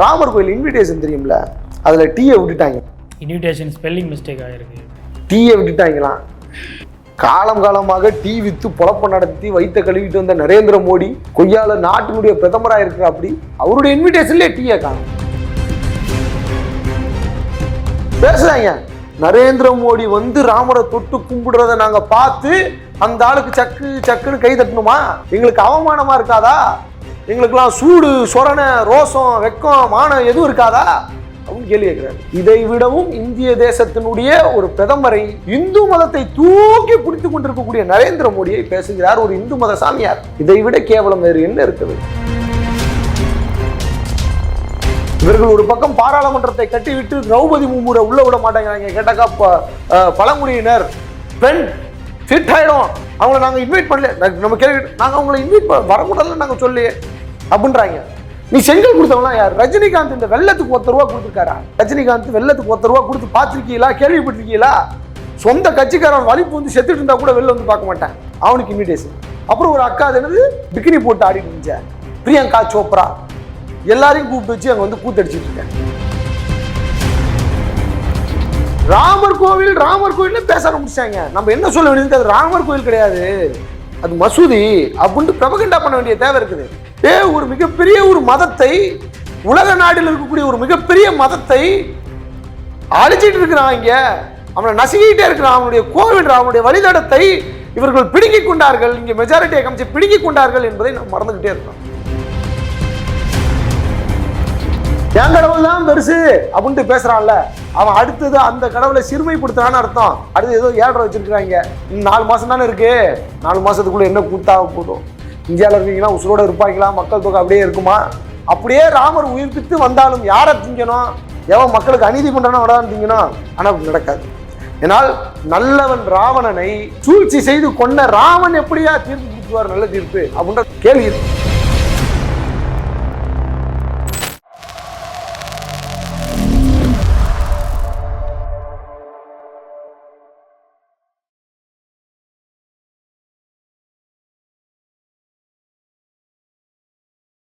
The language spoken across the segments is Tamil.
ராமர் கோயில் இன்விடேஷன் தெரியும்ல? அதில் டீயை விட்டுட்டாங்க. இன்விடேஷன் ஸ்பெல்லிங் மிஸ்டேக் ஆகிருக்கு டீயை விட்டுட்டாங்களாம். காலம் காலமாக டீ வித்து பொழப்ப நடத்தி வைத்த கழுவிட்டு வந்த நரேந்திர மோடி கொய்யால நாட்டினுடைய பிரதமராக இருக்கிற அப்படி அவருடைய இன்விடேஷன்லேயே டீயை காணும். பேசுறாங்க. நரேந்திர மோடி வந்து ராமரை தொட்டு கும்பிடுறத நாங்க பார்த்து அந்த ஆளுக்கு சக்கு சக்குன்னு கை தட்டணுமா? எங்களுக்கு அவமானமா இருக்காதா? எங்களுக்கெல்லாம் சூடு சொரண ரோசம் வெக்கம் மானம் எதுவும் இருக்காதா? அப்படின்னு கேள்வி கேட்கிறாரு. இதை விடவும் இந்திய தேசத்தினுடைய ஒரு பிரதமரை இந்து மதத்தை தூக்கி பிடித்து கொண்டிருக்கக்கூடிய நரேந்திர மோடியை பேசுகிறார் ஒரு இந்து மத சாமியார். இதை விட கேவலம் வேறு என்ன இருக்குது இவர்கள் ஒரு பக்கம் பாராளுமன்றத்தை கட்டிவிட்டு திரௌபதி மும்முரை உள்ள விட மாட்டேங்கிறாங்க. கேட்டாக்கா ப- பழங்குடியினர் பெண் ஃபிட் ஆயிடும். அவங்கள நாங்க இன்வைட் பண்ணல நம்ம கேள்வி நாங்கள் அவங்கள இன்வைட் வரக்கூடாதுன்னு நாங்கள் சொல்லியே அப்படின்றாங்க. நீ செங்கல் கொடுத்தவங்களாம் யார்? ரஜினிகாந்த் இந்த வெள்ளத்துக்கு ஒத்த ரூபா கொடுத்துருக்காரா? ரஜினிகாந்த் வெள்ளத்துக்கு ஒத்த ரூபா கொடுத்து பார்த்துருக்கீங்களா? கேள்விப்பட்டிருக்கீங்களா? சொந்த கட்சிக்காரன் வலிப்பு வந்து செத்துட்டு இருந்தா கூட வெளில வந்து பார்க்க மாட்டேன். அவனுக்கு இன்விடேஷன் அப்புறம் ஒரு அக்கா அது என்னது? பிகினி போட்டு ஆடிட்டு இருந்துச்ச. பிரியங்கா சோப்ரா. எல்லாரையும் கூப்பிட்டு வச்சு அங்க வந்து கூத்தடிச்சிட்டு இருக்கேன். ராமர் கோவில் ராமர் கோவில்னு பேச ஆரம்பிச்சாங்க நம்ம என்ன சொல்ல வேண்டியது? அது ராமர் கோவில் கிடையாது. அது மசூதி அப்படின்ட்டு பிரபகண்டா பண்ண வேண்டிய தேவை இருக்குது. ஏ ஒரு மிகப்பெரிய ஒரு மதத்தை உலக நாட்டில் இருக்கக்கூடிய ஒரு மிகப்பெரிய மதத்தை அழிச்சிட்டு இருக்கிறான் இங்க. அவனை நசுக்கிட்டே இருக்கிறான். அவனுடைய கோவில் அவனுடைய வழிதடத்தை இவர்கள் பிடுங்கிக் கொண்டார்கள். இங்கே மெஜாரிட்டியை காமிச்சு பிடுங்கிக் கொண்டார்கள் என்பதை நாம் மறந்துகிட்டே இருக்கோம். என் கடவுள் தான் பெருசு அப்படின்ட்டு பேசுறான்ல. அவன் அடுத்தது அந்த கடவுளை சிறுமைப்படுத்துறான்னு அர்த்தம். அடுத்து ஏதோ ஏழரை வச்சிருக்கிறாங்க. நாலு மாசம் தானே இருக்கு. நாலு மாசத்துக்குள்ள என்ன கூத்தாக போதும். இந்தியாவில் இருக்கீங்கன்னா உசுரோட இருப்பாங்களா? மக்கள் தொகை அப்படியே இருக்குமா? அப்படியே ராமர் உயிர்ப்பித்து வந்தாலும் யாரை திங்கணும்? எவன் மக்களுக்கு அநீதி பண்ணுறானோ அவதான் திங்கணும். ஆனால் அப்படி நடக்காது. ஏனால் நல்லவன் ராவணனை சூழ்ச்சி செய்து கொண்ட ராமன் எப்படியா தீர்ப்பு கொடுத்துவார் நல்ல தீர்ப்பு அப்படின்ற கேள்வி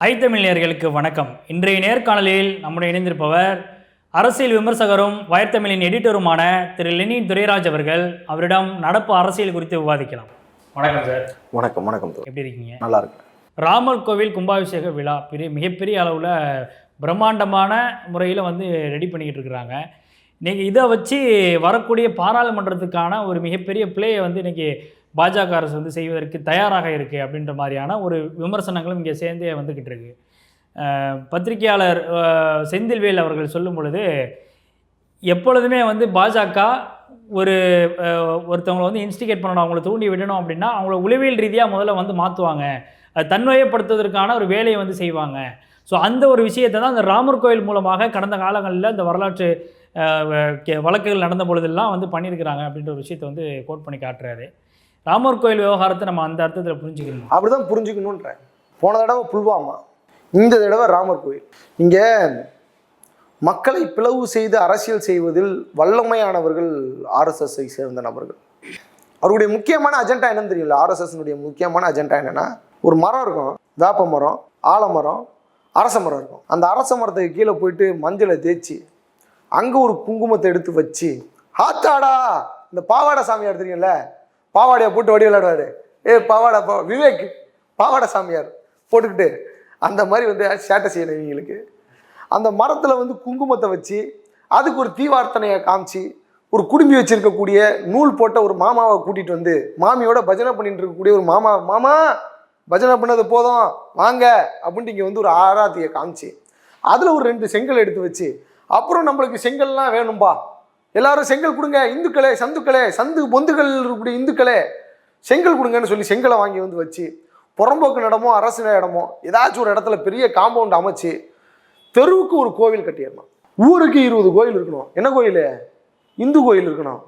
ஐத்தமிழர்களுக்கு வணக்கம். இன்றைய நேர்காணலில் நம்முடைய இணைந்திருப்பவர் அரசியல் விமர்சகரும் வயர்த்தமிழின் எடிட்டருமான திரு லெனின் துரைராஜ் அவர்கள். அவரிடம் நடப்பு அரசியல் குறித்து விவாதிக்கலாம். வணக்கம் சார். வணக்கம் வணக்கம். எப்படி இருக்கீங்க? நல்லா இருக்கு ராமர் கோவில் கும்பாபிஷேக விழா பெரிய மிகப்பெரிய அளவில் பிரம்மாண்டமான முறையில் வந்து ரெடி பண்ணிக்கிட்டு இருக்கிறாங்க நீங்கள் இதை வச்சு வரக்கூடிய பாராளுமன்றத்துக்கான ஒரு மிகப்பெரிய பிளேயை வந்து இன்றைக்கி பாஜக அரசு வந்து செய்வதற்கு தயாராக இருக்குது அப்படின்ற மாதிரியான ஒரு விமர்சனங்களும் இங்கே சேர்ந்தே வந்துக்கிட்டு இருக்கு. பத்திரிகையாளர் செந்தில்வேல் அவர்கள் சொல்லும் பொழுது எப்பொழுதுமே வந்து பாஜக ஒரு ஒருத்தவங்களை வந்து இன்ஸ்டிகேட் பண்ணணும் அவங்கள தூண்டி விடணும் அப்படின்னா அவங்கள உளவியல் ரீதியாக முதல்ல வந்து மாற்றுவாங்க தன்மையப்படுத்துவதற்கான ஒரு வேலையை வந்து செய்வாங்க. ஸோ அந்த ஒரு விஷயத்தை தான் அந்த ராமர் கோயில் மூலமாக கடந்த காலங்களில் இந்த வரலாற்று வ- வழக்குகள் நடந்த பொழுதெல்லாம் வந்து பண்ணியிருக்கிறாங்க அப்படின்ற ஒரு விஷயத்தை வந்து கோட் பண்ணி காட்டுறாரு. ராமர் கோயில் விவகாரத்தை நம்ம அந்த அர்த்தத்தில் புரிஞ்சுக்கணும்? அப்படிதான் புரிஞ்சுக்கணுன்றேன் போன தடவை புல்வாமா இந்த தடவை ராமர் கோயில். இங்கே மக்களை பிளவு செய்து அரசியல் செய்வதில் வல்லமையானவர்கள் ஆர்எஸ்எஸ்ஐ சேர்ந்த நபர்கள். அவருடைய முக்கியமான அஜெண்டா என்னன்னு தெரியல. ஆர்எஸ்எஸ்னுடைய முக்கியமான அஜெண்டா என்னன்னா ஒரு மரம் இருக்கும் வேப்ப மரம் ஆலமரம் அரச மரம் இருக்கும். அந்த அரச மரத்துக்கு கீழே போயிட்டு மஞ்சளை தேய்ச்சி அங்கே ஒரு குங்குமத்தை எடுத்து வச்சு ஆத்தாடா! இந்த பாவாடை சாமியார் தெரியும்ல பாவாடையை போட்டு வடி விளையாடுவார். ஏ பாவாடை பா விவேக் பாவாடை சாமியார். போட்டுக்கிட்டு அந்த மாதிரி வந்து சேட்டை செய்யணும் இவங்களுக்கு. அந்த மரத்தில் வந்து குங்குமத்தை வச்சு அதுக்கு ஒரு தீவார்த்தனையை காமிச்சு ஒரு குடும்பி வச்சுருக்கக்கூடிய நூல் போட்ட ஒரு மாமாவை கூட்டிகிட்டு வந்து மாமியோட பஜனை பண்ணிட்டு இருக்கக்கூடிய ஒரு மாமா மாமா பஜனை பண்ணது போதும் வாங்க அப்படின்ட்டு இங்கே வந்து ஒரு ஆராத்தியை காமிச்சு. அதில் ஒரு ரெண்டு செங்கல் எடுத்து வச்சு அப்புறம் நம்மளுக்கு செங்கல்லாம் வேணும்பா. எல்லாரும் செங்கல் கொடுங்க இந்துக்களே சந்துக்களே சந்து பொந்துகள் இருக்கக்கூடிய இந்துக்களே செங்கல் கொடுங்கன்னு சொல்லி செங்கலை வாங்கி வந்து வச்சு புறம்போக்கு இடமோ அரசு இடமோ ஏதாச்சும் ஒரு இடத்துல பெரிய காம்பவுண்ட் அமைச்சு தெருவுக்கு ஒரு கோவில் கட்டிடணும். ஊருக்கு இருபது கோயில் இருக்கணும். என்ன கோயில்? இந்து கோயில் இருக்கணும்.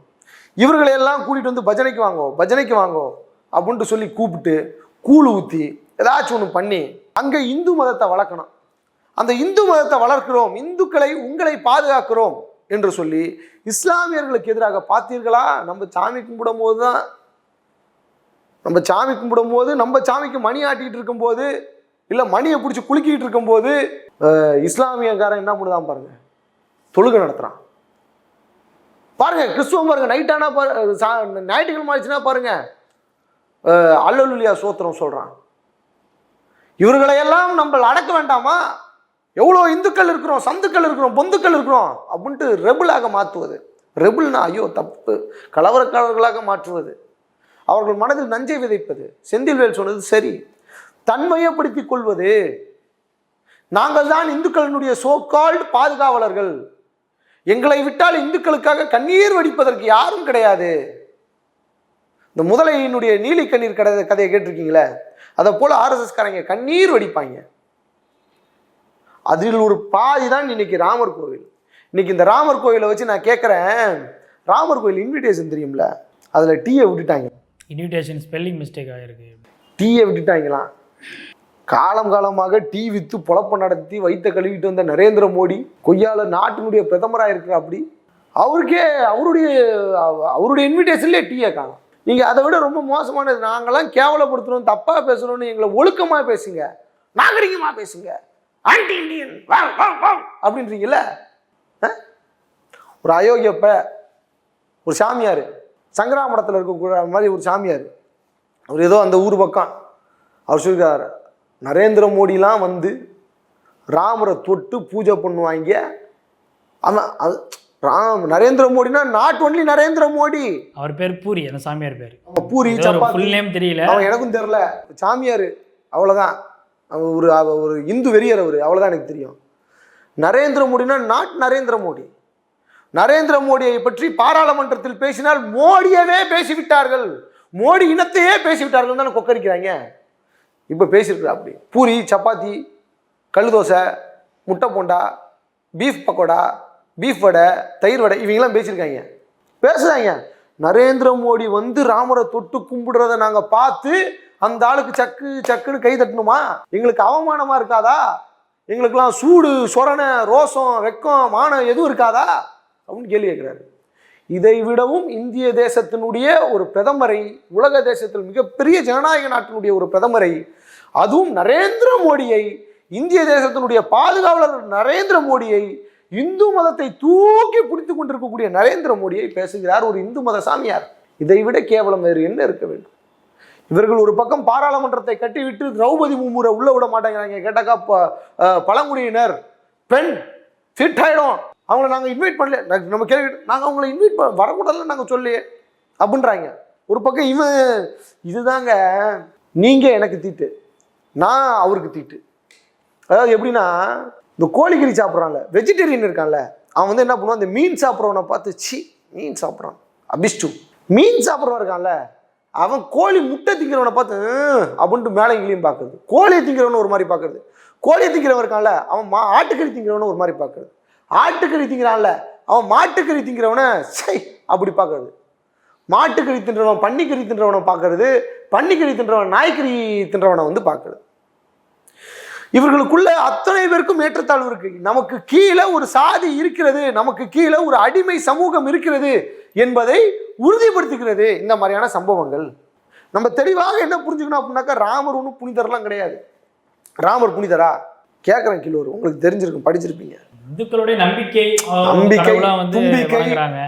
இவர்களை எல்லாம் கூட்டிகிட்டு வந்து பஜனைக்கு வாங்கோ பஜனைக்கு வாங்கோ அப்படின்ட்டு சொல்லி கூப்பிட்டு கூழ் ஊற்றி ஏதாச்சும் ஒன்று பண்ணி அங்கே இந்து மதத்தை வளர்க்கணும். அந்த இந்து மதத்தை வளர்க்கிறோம். இந்துக்களை உங்களை பாதுகாக்கிறோம். என்று சொல்லி இஸ்லாமியர்களுக்கு எதிராக பார்த்தீர்களா? நம்ம சாமி கும்பிடும் போது தான் நம்ம சாமி கும்பிடும் போது நம்ம சாமிக்கு மணி ஆட்டிகிட்டு இருக்கும்போது இல்லை மணியை பிடிச்சி குலுக்கிக்கிட்டு இருக்கும்போது இஸ்லாமியக்காரன் என்ன பண்ணுதான் பாருங்க? தொழுகை நடத்துகிறான் பாருங்க கிறிஸ்துவம் பாருங்க நைட்டானா பாரு சா- ஞாயிற்றுக்கிழமை ஆயிடுச்சுன்னா பாருங்க அல்லலுலியா சோத்திரம் சொல்கிறான் இவர்களையெல்லாம் நம்ம அடக்க வேண்டாமா? எவ்வளோ இந்துக்கள் இருக்கிறோம் சந்துக்கள் இருக்கிறோம் பொந்துக்கள் இருக்கிறோம் அப்படின்ட்டு ரெபிளாக மாற்றுவது. ரெபிள்னா ஐயோ தப்பு. கலவரக்காரர்களாக மாற்றுவது. அவர்கள் மனதில் நஞ்சை விதைப்பது. செந்தில்வேல் சொன்னது சரி. தன்மையப்படுத்திக் கொள்வது. நாங்கள் தான் இந்துக்களினுடைய சோக்கால்டு பாதுகாவலர்கள். எங்களை விட்டால் இந்துக்களுக்காக கண்ணீர் வடிப்பதற்கு யாரும் கிடையாது. இந்த முதலையினுடைய நீலி கண்ணீர் கதை கதையை கேட்டிருக்கீங்களே? அதை போல் ஆர்எஸ்எஸ்காரங்க கண்ணீர் வடிப்பாங்க. அதில் ஒரு பாதி தான் இன்னைக்கு ராமர் கோவில். இன்னைக்கு இந்த ராமர் கோவிலை வச்சு நான் கேட்குறேன் ராமர் கோவில் இன்விடேஷன் தெரியும்ல? அதில் டீயை விட்டுட்டாங்க. இன்விடேஷன் ஸ்பெல்லிங் மிஸ்டேக் ஆகிருக்கு டீயை விட்டுட்டாங்களாம். காலம் காலமாக டீ வித்து பொழப்ப நடத்தி வைத்த கழுவிட்டு வந்த நரேந்திர மோடி கொய்யால நாட்டினுடைய பிரதமராக இருக்கிற அப்படி. அவருக்கே அவருடைய அவ- அவருடைய இன்விடேஷன்லேயே டீயை காணும் நீங்கள் அதை விட ரொம்ப மோசமானது. நாங்களாம் கேவலப்படுத்தணும் தப்பாக பேசணும்னு எங்களை ஒழுக்கமாக பேசுங்க. நாகரிகமாக பேசுங்க. ஆன்டி இண்டியன் அப்படின்றீங்கல்ல? ஆ? ஒரு அயோக்கியப்ப ஒரு சாமியார் சங்கராமடத்தில் இருக்கக்கூட மாதிரி ஒரு சாமியார். அவர் ஏதோ அந்த ஊர் பக்கம். அவர் சொல்லியிருக்கார் நரேந்திர மோடிலாம் வந்து ராமரை தொட்டு பூஜை பண்ணுவாங்க. அவன் அது ராம் நரேந்திர மோடினா நாட் ஒன்லி நரேந்திர மோடி. அவர் பேர் பூரி அந்த சாமியார் பேர். பூரி சப்பாத்தி. ஃபுல் நேம் தெரியல. அவன் எனக்கும் தெரில சாமியார் அவ்வளோதான் ஒரு ஒரு இந்து வெறியர் அவர். அவ்வளோதான் எனக்கு தெரியும். நரேந்திர மோடினா நாட் நரேந்திர மோடி. நரேந்திர மோடியை பற்றி பாராளுமன்றத்தில் பேசினால் மோடியவே பேசிவிட்டார்கள். மோடி இனத்தையே பேசிவிட்டார்கள் தானே கொக்கரிக்கிறாங்க. இப்போ பேசியிருக்கிறா அப்படி. பூரி சப்பாத்தி கல் தோசை முட்டை போண்டா பீஃப் பக்கோடா பீஃப் வடை தயிர் வடை இவங்கெல்லாம் பேசியிருக்காங்க. பேசுகிறாங்க நரேந்திர மோடி வந்து ராமரை தொட்டு கும்பிடுறத நாங்கள் பார்த்து அந்த ஆளுக்கு சக்கு சக்குன்னு கை தட்டணுமா? எங்களுக்கு அவமானமா இருக்காதா? எங்களுக்கெல்லாம் சூடு சொரணை ரோசம் வெக்கம் மானம் எதுவும் இருக்காதா? அப்படின்னு கேள்வி கேட்குறாரு. இதை விடவும் இந்திய தேசத்தினுடைய ஒரு பிரதமரை உலக தேசத்தில் மிகப்பெரிய ஜனநாயக நாட்டினுடைய ஒரு பிரதமரை அதுவும் நரேந்திர மோடியை இந்திய தேசத்தினுடைய பாதுகாவலர் நரேந்திர மோடியை இந்து மதத்தை தூக்கி பிடித்து கொண்டிருக்கக்கூடிய நரேந்திர மோடியை பேசுகிறார் ஒரு இந்து மத சாமியார் இதை விட கேவலம் வேறு என்ன இருக்க வேண்டும்? இவர்கள் ஒரு பக்கம் பாராளுமன்றத்தை கட்டிவிட்டு திரௌபதி மும்முறை உள்ள விட மாட்டேங்கிறாங்க. கேட்டாக்கா பழங்குடியினர் பெண் ஃபிட் ஆயிடும். அவங்கள நாங்கள் இன்வைட் பண்ணல. நம்ம கேள்வி நாங்கள் அவங்கள இன்வைட் பண்ண வரக்கூடாதுன்னு நாங்கள் சொல்லியே அப்படின்றாங்க. ஒரு பக்கம் இவன் இதுதாங்க நீங்கள் எனக்கு தீட்டு நான் அவருக்கு தீட்டு. அதாவது எப்படின்னா இந்த கோழிக்கறி சாப்பிட்றான்ல வெஜிடேரியன் இருக்கான்ல அவன் வந்து என்ன பண்ணுவான் இந்த மீன் சாப்பிட்றவனை பார்த்து சி மீன் சாப்பிட்றான். அபிஷ்டு. மீன் சாப்பிட்றவன் இருக்கான்ல அவன் கோழி முட்டை திங்கிறவனை பார்த்து அப்படின்ட்டு மேலே இங்கேயும் பார்க்குறது. கோழியை திங்கிறவனை ஒரு மாதிரி பார்க்குறது. கோழியை திங்கிறவன் இருக்கான்ல அவன் மா ஆட்டுக்கறி திங்கிறவனை ஒரு மாதிரி பார்க்குறது. ஆட்டுக்கறி திங்கிறான்ல அவன் மாட்டுக்கறி திங்கிறவனை சை அப்படி பார்க்குறது. மாட்டுக்கறி தின்றவன் பன்னிக்கறி தின்றவனை பார்க்கறது பன்னிக்கறி தின்றவன் நாய்க்கறி தின்றவனை வந்து பார்க்குறது. இவர்களுக்குள்ள அத்தனை பேருக்கும் ஏற்றத்தாழ்வு இருக்கு. நமக்கு கீழே ஒரு சாதி இருக்கிறது நமக்கு கீழே ஒரு அடிமை சமூகம் இருக்கிறது என்பதை உறுதிப்படுத்துகிறது இந்த மாதிரியான சம்பவங்கள். நம்ம தெளிவாக என்ன புரிஞ்சுக்கணும் அப்படின்னாக்கா ராமர் ஒன்றும் புனிதர்லாம் கிடையாது. ராமர் புனிதரா? கேட்குறேன் கிலோர் உங்களுக்கு தெரிஞ்சிருக்கும் படிச்சிருப்பீங்க. இந்துக்களுடைய நம்பிக்கை நம்பிக்கை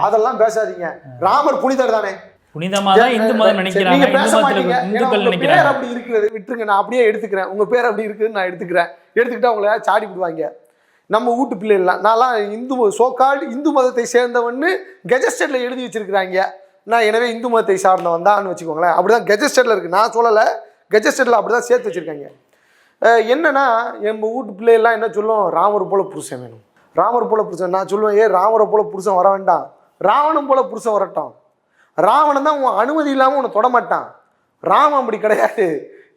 அதெல்லாம் பேசாதீங்க. ராமர் புனிதர் தானே? புனிதமா தான் இந்து மதம் நினைக்கிறாங்க. இந்து மதத்துல இந்துக்கள் நினைக்கிறாங்க. அப்படி இருக்கிறது விட்டுருங்க நான் அப்படியே எடுத்துக்கிறேன். உங்க பேர் அப்படி இருக்குன்னு நான் எடுத்துக்கிறேன். எடுத்துக்கிட்டா உங்களை சாடி விடுவாங்க. நம்ம வீட்டு பிள்ளைகள்லாம் நான்லாம் இந்து சோகால்டு இந்து மதத்தை சேர்ந்தவன்னு கெஜஸ்டர்ல எழுதி வச்சிருக்கிறாங்க. நான் எனவே இந்து மதத்தை சார்ந்தவன் தான் வச்சுக்கோங்களேன். அப்படிதான் கெஜஸ்டர்ல இருக்கு. நான் சொல்லலை. கெஜஸ்டர்ல அப்படிதான் சேர்த்து வச்சிருக்காங்க. என்னன்னா என் வீட்டு பிள்ளைகள்லாம் என்ன சொல்லும்? ராமர் போல புருஷன் வேணும். ராமர் போல புருஷன். நான் சொல்லுவேன் ஏ ராமரை போல புருஷன் வர வேண்டாம். ராவணன் போல புருஷன் வரட்டும். ராவணன் தான் உன் அனுமதி இல்லாமல் உன்னை தொடமாட்டான் ராமன் அப்படி கிடையாது.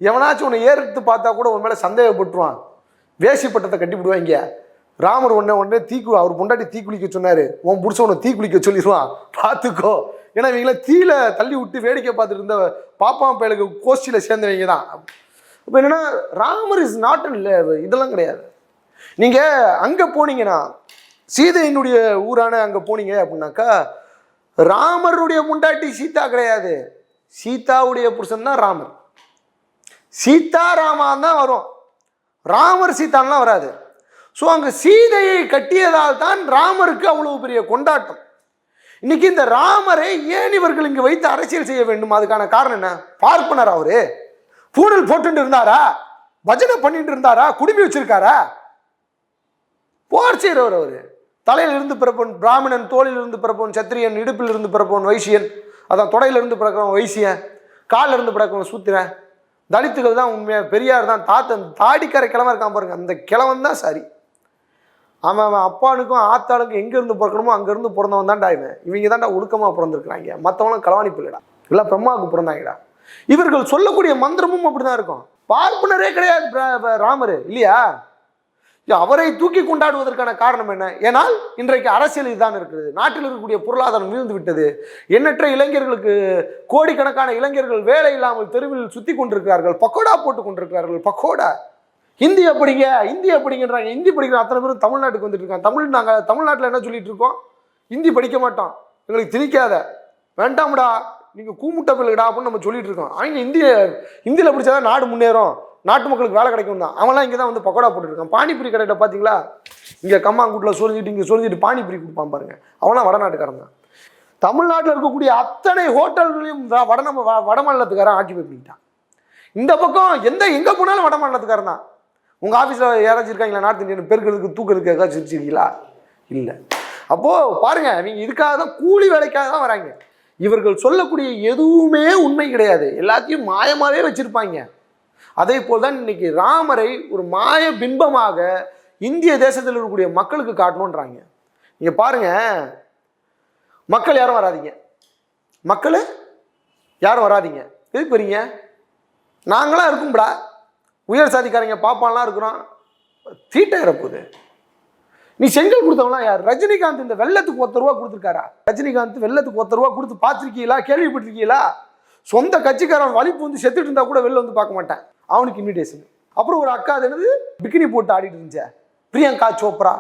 எவனாச்சும் உன்னை ஏறுத்து பார்த்தா கூட உன் மேலே சந்தேகப்பட்டுருவான். வேசி பட்டத்தை கட்டி விடுவாங்க. ராமர் உடனே உடனே தீக்கு அவர் பொண்டாட்டி தீக்குளிக்க சொன்னார். உன் புருஷன் உன்னை தீ குளிக்க சொல்லிடுவான். பார்த்துக்கோ. ஏன்னா இவங்கள தீல தள்ளி விட்டு வேடிக்கை பார்த்துட்டு இருந்த பாப்பாம் பயலுக்கு கோஷ்டியில் சேர்ந்தவங்க தான். இப்போ என்னன்னா ராமர் இஸ் நாட் இதெல்லாம் கிடையாது. நீங்கள் அங்கே போனீங்கன்னா சீதையினுடைய ஊரான அங்கே போனீங்க அப்படின்னாக்கா ராமருடைய முண்டாட்டி சீதா கிடையாது. சீதாவுடைய புருஷன் தான் ராமர். சீதா ராமான் தான் வரும். ராமர் சீதான்லாம் வராது. ஸோ அங்கே சீதையை கட்டியதால் தான் ராமருக்கு அவ்வளவு பெரிய கொண்டாட்டம். இன்னைக்கு இந்த ராமரை ஏன் இவர்கள் இங்கே வைத்து அரசியல் செய்ய வேண்டும்? அதுக்கான காரணம் என்ன? பார்ப்பனர் அவரு. பூணல் போட்டுட்டு இருந்தாரா? பஜனை பண்ணிட்டு இருந்தாரா? குடுமி வச்சிருக்காரா? போர் செய்கிறவர் அவரு. தலையில் இருந்து பிறப்பவன் பிராமணன் தோளில் இருந்து பிறப்பவன் சத்திரியன் இடுப்பில் இருந்து பிறப்பவன் வைசியன். அதான் தொடையிலிருந்து பிறக்கிறவன் வைசியன் காலில் இருந்து பிறக்கிறவன் சூத்திரன். தலித்துகள் தான் உண்மையாக பெரியார் தான் தாத்தன் தாடிக்கார கிழமை இருக்கான் பாருங்க அந்த கிழவன் தான் சரி. அவன் அவன் அப்பானுக்கும் ஆத்தாளுக்கும் எங்கேருந்து பிறக்கணுமோ அங்கேருந்து பிறந்தவன் தான்டா இவன். இவங்க தான்டா ஒழுக்கமாக பிறந்திருக்கிறாங்க. மற்றவனும் களவாணி பிள்ளைடா. இல்லை பிரம்மாவுக்கு பிறந்தாங்கடா. இவர்கள் சொல்லக்கூடிய மந்திரமும் அப்படிதான் இருக்கும். பார்ப்பனரே கிடையாது பிர- ராமர் இல்லையா? அவரை தூக்கி கொண்டாடுவதற்கான காரணம் என்ன? ஏனால் இன்றைக்கு அரசியல் இதுதான் இருக்கிறது. நாட்டில் இருக்கக்கூடிய பொருளாதாரம் வீழ்ந்து விட்டது. எண்ணற்ற இளைஞர்களுக்கு கோடிக்கணக்கான இளைஞர்கள் வேலை இல்லாமல் தெருவில் சுத்தி கொண்டிருக்கிறார்கள். பக்கோடா போட்டு கொண்டிருக்கிறார்கள். பக்கோடா. ஹிந்தி அப்படிங்க ஹிந்தி அப்படிங்கன்றாங்க ஹிந்தி படிக்கிற அத்தனை பேரும் தமிழ்நாட்டுக்கு வந்துட்டு இருக்காங்க தமிழ் நாங்கள் தமிழ்நாட்டில் என்ன சொல்லிட்டு இருக்கோம்? ஹிந்தி படிக்க மாட்டோம். எங்களுக்கு திணிக்காத. வேண்டாம்டா. நீங்கள் கூமுட்ட பிள்ளைடா அப்படின்னு நம்ம சொல்லிட்டு இருக்கோம் அவங்க இந்திய இந்தியில் பிடிச்சாதான் நாடு முன்னேறும். நாட்டு மக்களுக்கு வேலை கிடைக்கும் தான். அவன்லாம் இங்கே தான் வந்து பக்கோடா போட்டுருக்கான். பானிபூரி கடையில் பார்த்தீங்களா இங்கே கம்மாங்கூட்டில் சொல்லிட்டு இங்கே சொல்லிட்டு பானிபூரி கொடுப்பான் பாருங்க. அவனா வடநாட்டுக்காரன் தான். தமிழ்நாட்டில் இருக்கக்கூடிய அத்தனை ஹோட்டல்களையும் வட நம்ம வ- வட மாநிலத்துக்காரன் ஆக்கிபை பண்ணிட்டான். இந்த பக்கம் எந்த எங்கே போனாலும் வட மாநிலத்துக்காரன் தான். உங்கள் ஆஃபீஸில் யாராச்சும் இருக்காங்களா? நார்த் இந்தியன் பெருக்கிறதுக்கு தூக்கிறதுக்கு ஏதாச்சும் இருக்கீங்களா இல்லை. அப்போது பாருங்கள் நீங்கள் இதுக்காக தான் கூலி வேலைக்காக தான் வராங்க. இவர்கள் சொல்லக்கூடிய எதுவுமே உண்மை கிடையாது. எல்லாத்தையும் மாயமாகவே வச்சுருப்பாங்க. அதே போல் தான் இன்னைக்கு ராமரை ஒரு மாய பிம்பமாக இந்திய தேசத்தில் இருக்கக்கூடிய மக்களுக்கு காட்டணுன்றாங்க நீங்கள் பாருங்க. மக்கள் யாரும் வராதீங்க. மக்கள் யாரும் வராதீங்க. எதுக்கு வரீங்க? நாங்களாம் இருக்கும்டா உயர் சாதிக்காரங்க பாப்பாலாம் இருக்கிறோம். தீட்டாயிர போகுது நீ செங்கல் கொடுத்தவங்களாம் யார்? ரஜினிகாந்த் இந்த வெள்ளத்துக்கு ஒத்த ரூபா கொடுத்துருக்காரா? ரஜினிகாந்த் வெள்ளத்துக்கு ஒத்த ரூபா கொடுத்து பார்த்துருக்கீங்களா? கேள்விப்பட்டிருக்கீங்களா? சொந்த கட்சிக்காரன் வலிப்பு வந்து செத்துட்டு இருந்தா கூட வெளில வந்து பார்க்க மாட்டேன். அவனுக்கு இன்விடேஷன் அப்புறம் ஒரு அக்கா அது என்னது? பிக்கினி போட்டு ஆடிட்டு இருந்துச்சே. பிரியங்கா சோப்ரா.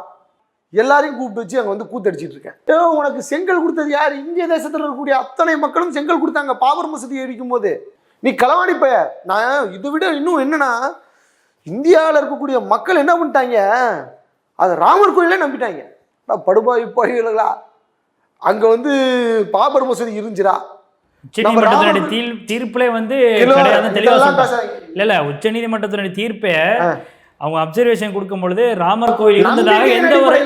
எல்லாரையும் கூப்பிட்டு வச்சு அங்கே வந்து கூத்தடிச்சிட்டு இருக்கேன். ஏ, உனக்கு செங்கல் கொடுத்தது யார்? இந்திய தேசத்தில் இருக்கக்கூடிய அத்தனை மக்களும் செங்கல் கொடுத்தாங்க. பாபர் மசதி அடிக்கும் போது நீ களவாணி பைய. நான் இதை விட இன்னும் என்னன்னா இந்தியாவில் இருக்கக்கூடிய மக்கள் என்ன பண்ணிட்டாங்க? அது ராமர் கோயிலே நம்பிட்டாங்க. அடா, படுபாவி போய்களா அங்கே வந்து பாபர் மசூதி ராமர் தீர் தீர்ப்புலே வந்து இல்ல. இல்ல இல்ல உச்சநீதிமன்றத்தினுடைய தீர்ப்பை. அவங்க அப்சர்வேஷன் கொடுக்கும் பொழுது ராமர் கோயில் இருந்ததாக எந்த ஒரு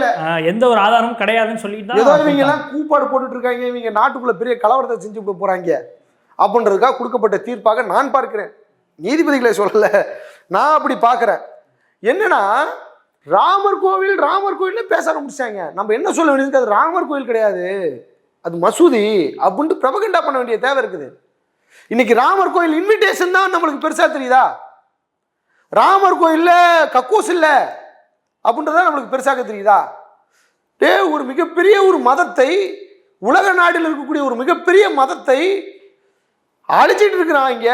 எந்த ஒரு ஆதாரமும் கிடையாதுன்னு சொல்லிட்டு ஏதோ இவங்க. எல்லாம் கூப்பாடு போட்டுட்டு இருக்காங்க இவங்க நாட்டுக்குள்ள பெரிய கலவரத்தை செஞ்சு விட போறாங்க. அப்படின்றதுக்காக கொடுக்கப்பட்ட தீர்ப்பாக நான் பார்க்கிறேன். நீதிபதிகளை சொல்லல. நான் அப்படி பார்க்கிறேன். என்னன்னா ராமர் கோவில் ராமர் கோயில்னு பேச ஆரம்பிச்சாங்க நம்ம என்ன சொல்ல வேண்டியது அது ராமர் கோவில் கிடையாது. அது மசூதி அப்படின்ட்டு பிரபகண்டா பண்ண வேண்டிய தேவை இருக்குது. இன்னைக்கு ராமர் கோயில் இன்விடேஷன் தான் நம்மளுக்கு பெருசா தெரியுதா? ராமர் கோயில்ல கக்கூஸ் இல்லை அப்படின்றதான் நம்மளுக்கு பெருசாக தெரியுதா? டே ஒரு மிகப்பெரிய ஒரு மதத்தை உலக நாட்டில் இருக்கக்கூடிய ஒரு மிகப்பெரிய மதத்தை அழிச்சிட்டு இருக்கிறான் இங்க.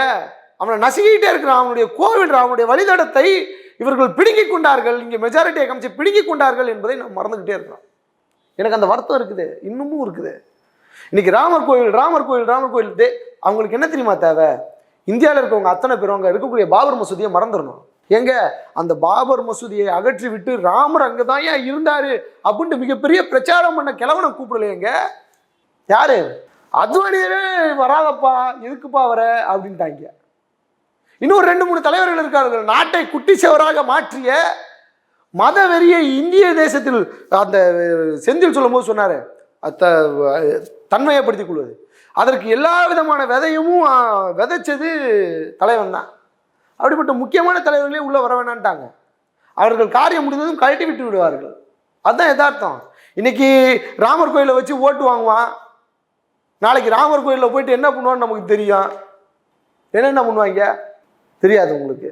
அவனை நசுக்கிட்டே இருக்கிறான். அவனுடைய கோவில் அவனுடைய வழித்தடத்தை இவர்கள் பிடுங்கிக் கொண்டார்கள். இங்கே மெஜாரிட்டியை காமிச்சு பிடுங்கிக் கொண்டார்கள் என்பதை நான் மறந்துக்கிட்டே இருக்கிறோம். எனக்கு அந்த வருத்தம் இருக்குது. இன்னமும் இருக்குது. இன்னைக்கு ராமர் கோயில் ராமர் கோயில் ராமர் கோயில். அவங்களுக்கு என்ன தெரியுமா தேவை? இந்தியாவில் இருக்கவங்க அத்தனை பேரும் அங்கே இருக்கக்கூடிய பாபர் மசூதியை மறந்துடணும். எங்க? அந்த பாபர் மசூதியை அகற்றி விட்டு ராமர் அங்கே தான் ஏன் இருந்தாரு? அப்படின்ட்டு மிகப்பெரிய பிரச்சாரம் பண்ண கிழவனை கூப்பிடலையேங்க யாரு? அத்வானியவே வராதப்பா எதுக்குப்பா வர? அப்படின்ட்டாங்க. இன்னும் ரெண்டு மூணு தலைவர்கள் இருக்கார்கள். நாட்டை குட்டி செவராக மாற்றிய மத வெறியை இந்திய தேசத்தில் அந்த செந்தில் சொல்லும்போது சொன்னார் அத்த தன்மையப்படுத்திக் கொள்வது. அதற்கு எல்லா விதமான விதையும் விதைச்சது தலைவன் தான் அப்படிப்பட்ட முக்கியமான தலைவர்களே உள்ளே வர வேணான்ட்டாங்க. அவர்கள் காரியம் முடிந்ததும் கழட்டி விட்டு விடுவார்கள். அதுதான் யதார்த்தம். இன்னைக்கு ராமர் கோயிலை வச்சு ஓட்டு வாங்குவான். நாளைக்கு ராமர் கோயிலில் போயிட்டு என்ன பண்ணுவான்னு நமக்கு தெரியும். என்னென்ன பண்ணுவாங்க? தெரியாது உங்களுக்கு.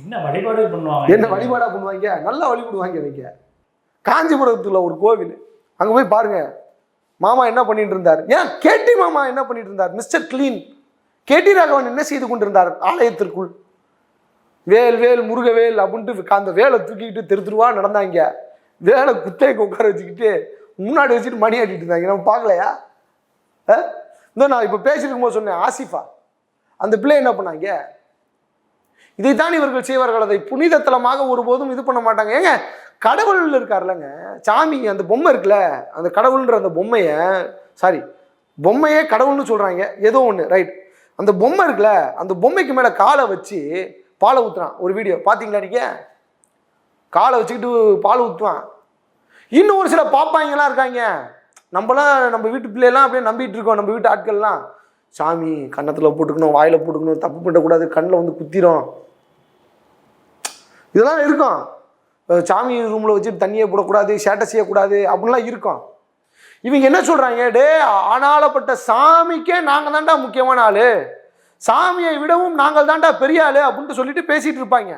என்ன வழிபாடு பண்ணுவாங்க? என்ன வழிபாடா பண்ணுவாங்க? நல்லா வழிபடுவாங்க இவங்க காஞ்சிபுரத்துல ஒரு கோவில். அங்க போய் பாருங்க. மாமா என்ன பண்ணிட்டு இருந்தார்? ஏன் கேட்டி மாமா என்ன பண்ணிட்டு இருந்தார்? Mister clean. கேடி ராகவன் என்ன செய்து கொண்டிருந்தார் ஆலயத்திற்குள்? வேல் வேல் முருகவேல் அப்படின்ட்டு அந்த வேலை தூக்கிக்கிட்டு தெரு தெருவா நடந்தாங்க. வேலை குத்தைக்கு உட்கார வச்சுக்கிட்டு முன்னாடி வச்சுட்டு மணி ஆட்டிட்டு இருந்தாங்க. நம்ம பார்க்கலையா? இந்த நான் இப்போ பேசிட்டு இருக்கும்போது சொன்னேன் ஆசிஃபா. அந்த பிள்ளை என்ன பண்ணாங்க? இதைத்தான் இவர்கள் செய்வார்கள். அதை புனிதத்தலமாக ஒருபோதும் இது பண்ண மாட்டாங்க. ஏங்க கடவுள் இருக்கார்லங்க சாமி அந்த பொம்மை இருக்குல்ல அந்த கடவுள்ன்ற அந்த பொம்மையை சாரி பொம்மையே கடவுள்னு சொல்கிறாங்க ஏதோ ஒன்று ரைட் அந்த பொம்மை இருக்குல்ல அந்த பொம்மைக்கு மேலே காலை வச்சு பாலை ஊற்றுறான் ஒரு வீடியோ பார்த்தீங்களா நீங்கள் காலை வச்சுக்கிட்டு பால் ஊற்றுவான் இன்னும் ஒரு சில பாப்பாங்கெல்லாம் இருக்காங்க. நம்மளாம் நம்ம வீட்டு பிள்ளையெல்லாம் அப்படியே நம்பிட்டு இருக்கோம் நம்ம வீட்டு ஆட்கள்லாம். சாமி கன்னத்தில் போட்டுக்கணும் வாயில் போட்டுக்கணும் தப்பு பண்ணக்கூடாது கண்ணில் வந்து குத்திரும். இதெல்லாம் இருக்கும். சாமி ரூமில் வச்சுட்டு தண்ணியை போடக்கூடாது சேட்டை செய்யக்கூடாது அப்படின்லாம் இருக்கும். இவங்க என்ன சொல்கிறாங்க டே ஆனாலப்பட்ட சாமிக்கே நாங்கள் தான்டா முக்கியமான ஆள். சாமியை விடவும் நாங்கள் தான்டா பெரிய ஆள் அப்படின்ட்டு சொல்லிட்டு பேசிட்டு இருப்பாங்க.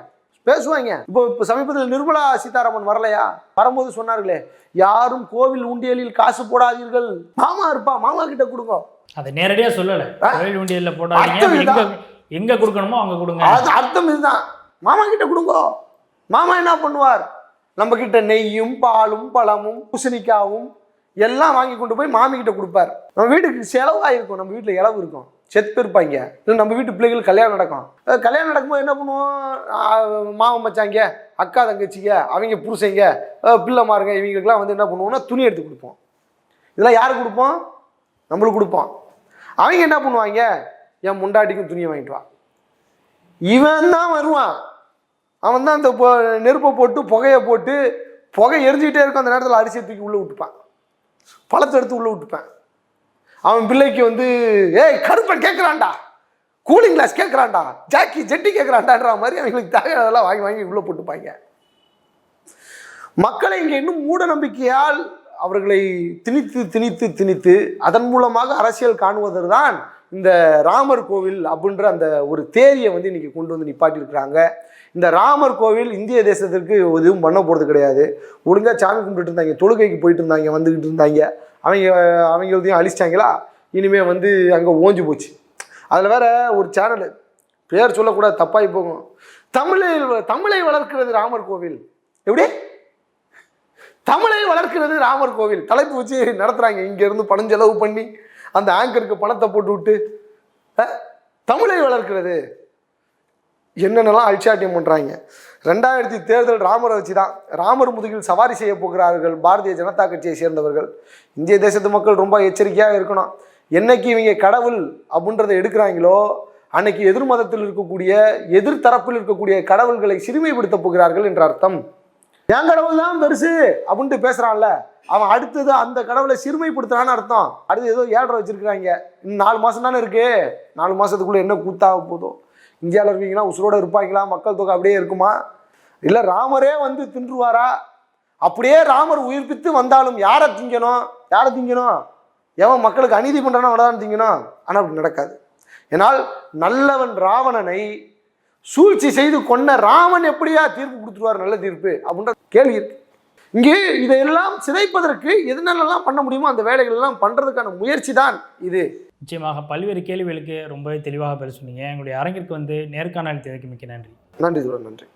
பேசுவாங்க. இப்போ இப்போ சமீபத்தில் நிர்மலா சீதாராமன் வரலையா? வரும்போது சொன்னார்களே யாரும் கோவில் உண்டியலில் காசு போடாதீர்கள். மாமா இருப்பா மாமா கிட்ட கொடுங்க. அதை நேரடியாக சொல்லலை. ஆ? கோயில் உண்டியலில் போடாதீங்க. எங்க கொடுக்கணுமோ அங்க கொடுங்க. அது அர்த்தம் இதுதான். மாமா கிட்ட கொடுங்க. மாமா என்ன பண்ணுவார்? நம்ம கிட்ட நெய்யும் பாலும் பழமும் பூசணிக்காவும் எல்லாம் வாங்கி கொண்டு போய் மாமி கிட்ட கொடுப்பார். நம்ம வீட்டுக்கு செலவாயிருக்கும் நம்ம வீட்டில் இளவு இருக்கும். செத்து இருப்பாங்க இல்லை நம்ம வீட்டு பிள்ளைகள் கல்யாணம் நடக்கும். கல்யாணம் நடக்கும்போது என்ன பண்ணுவோம்? மாமன் மச்சாங்க அக்கா தங்கச்சிங்க அவங்க புருஷங்க அஹ் பிள்ளை மாருங்க இவங்களுக்குலாம் வந்து என்ன பண்ணுவோம்னா துணி எடுத்து கொடுப்போம். இதெல்லாம் யாருக்கு கொடுப்போம்? நம்மளுக்கு கொடுப்போம். அவங்க என்ன பண்ணுவாங்க? என் முண்டாட்டிக்கும் துணியை வாங்கிட்டு வா. இவன் தான் வருவான். அவன் தான் அந்த பொ- நெருப்பை போட்டு புகையை போட்டு புகை எரிஞ்சுக்கிட்டே இருக்கும். அந்த நேரத்தில் அரிசியை தூக்கி உள்ளே விட்டுப்பான். பழத்தை எடுத்து உள்ளே விட்டுப்பேன். அவன் பிள்ளைக்கு வந்து ஏய் கருப்பன் கேட்குறான்டா கூலிங் கிளாஸ் கேட்குறான்டா ஜாக்கி ஜெட்டி கேட்குறான்டான்ற மாதிரி அவங்களுக்கு தேவையானதெல்லாம் வாங்கி வாங்கி உள்ளே போட்டுப்பாங்க. மக்களை இங்கே இன்னும் மூட நம்பிக்கையால் அவர்களை திணித்து திணித்து திணித்து அதன் மூலமாக அரசியல் காணுவதுதான் இந்த ராமர் கோவில் அப்படின்ற அந்த ஒரு தேரியை வந்து இன்னைக்கு கொண்டு வந்து நிப்பாட்டியிருக்கிறாங்க. இந்த ராமர் கோவில் இந்திய தேசத்திற்கு எதுவும் பண்ண போகிறது கிடையாது. ஒழுங்காக சாமி கும்பிட்டு இருந்தாங்க தொழுகைக்கு போயிட்டு இருந்தாங்க வந்துக்கிட்டு இருந்தாங்க. அவங்க அவங்களதையும் அழிச்சிட்டாங்களா? இனிமேல் வந்து அங்கே ஓஞ்சு போச்சு. அதில் வேற ஒரு சேனல் பேர் சொல்லக்கூடாது தப்பாகி போகும். தமிழில் தமிழை வளர்க்கிறது ராமர் கோவில். எப்படி? தமிழை வளர்க்கிறது ராமர் கோவில். தலைப்பு வச்சு நடத்துகிறாங்க இங்கேருந்து பணம் செலவு பண்ணி அந்த ஆங்கருக்கு பணத்தை போட்டு விட்டு தமிழை வளர்க்கிறது. என்னென்னலாம் அழிச்சாட்டியம் பண்ணுறாங்க ரெண்டாயிரத்தி தேர்தல் ராமரை வச்சு தான் ராமர் முதுகில் சவாரி செய்ய போகிறார்கள் பாரதிய ஜனதா கட்சியை சேர்ந்தவர்கள். இந்திய தேசத்து மக்கள் ரொம்ப எச்சரிக்கையாக இருக்கணும். என்னைக்கு இவங்க கடவுள் அப்படின்றத எடுக்கிறாங்களோ அன்னைக்கு எதிர் மதத்தில் இருக்கக்கூடிய எதிர் தரப்பில் இருக்கக்கூடிய கடவுள்களை சிறுமைப்படுத்த போகிறார்கள் என்ற அர்த்தம். என் கடவுள் தான் பெருசு அப்படின்ட்டு பேசுகிறான்ல அவன் அடுத்தது அந்த கடவுளை சிறுமைப்படுத்துறான்னு அர்த்தம். அடுத்து ஏதோ ஏழரை வச்சிருக்கிறாங்க. இன்னும் நாலு மாதம் தானே இருக்கு. நாலு மாதத்துக்குள்ளே என்ன கூத்தாக போதும் இந்தியாவில் இருக்கீங்களா உசுரோட இருப்பாங்களா? மக்கள் தொகை அப்படியே இருக்குமா? இல்லை ராமரே வந்து தின்றுவாரா? அப்படியே ராமர் உயிர்ப்பித்து வந்தாலும் யாரை திங்கணும்? யாரை திங்கணும்? எவன் மக்களுக்கு அநீதி பண்ணுறானோ அவனை திங்கணும். ஆனால் அப்படி நடக்காது. ஏனால் நல்லவன் ராவணனை சூழ்ச்சி செய்து கொன்ன ராமன் எப்படியா தீர்ப்பு கொடுத்துருவார்? நல்ல தீர்ப்பு. அப்படின்ற கேள்வி இருக்கு. இங்கே இதையெல்லாம் சிதைப்பதற்கு எதுனெல்லாம் பண்ண முடியுமோ அந்த வேலைகள் எல்லாம் பண்றதுக்கான முயற்சி தான் இது. நிச்சயமாக பல்வேறு கேள்விகளுக்கு ரொம்பவே தெளிவாக பேச சொன்னீங்க. எங்களுடைய அரங்கிற்கு வந்து நேர்காணல் தேவைக்கு மிக்க நன்றி. நன்றி தோழர் நன்றி.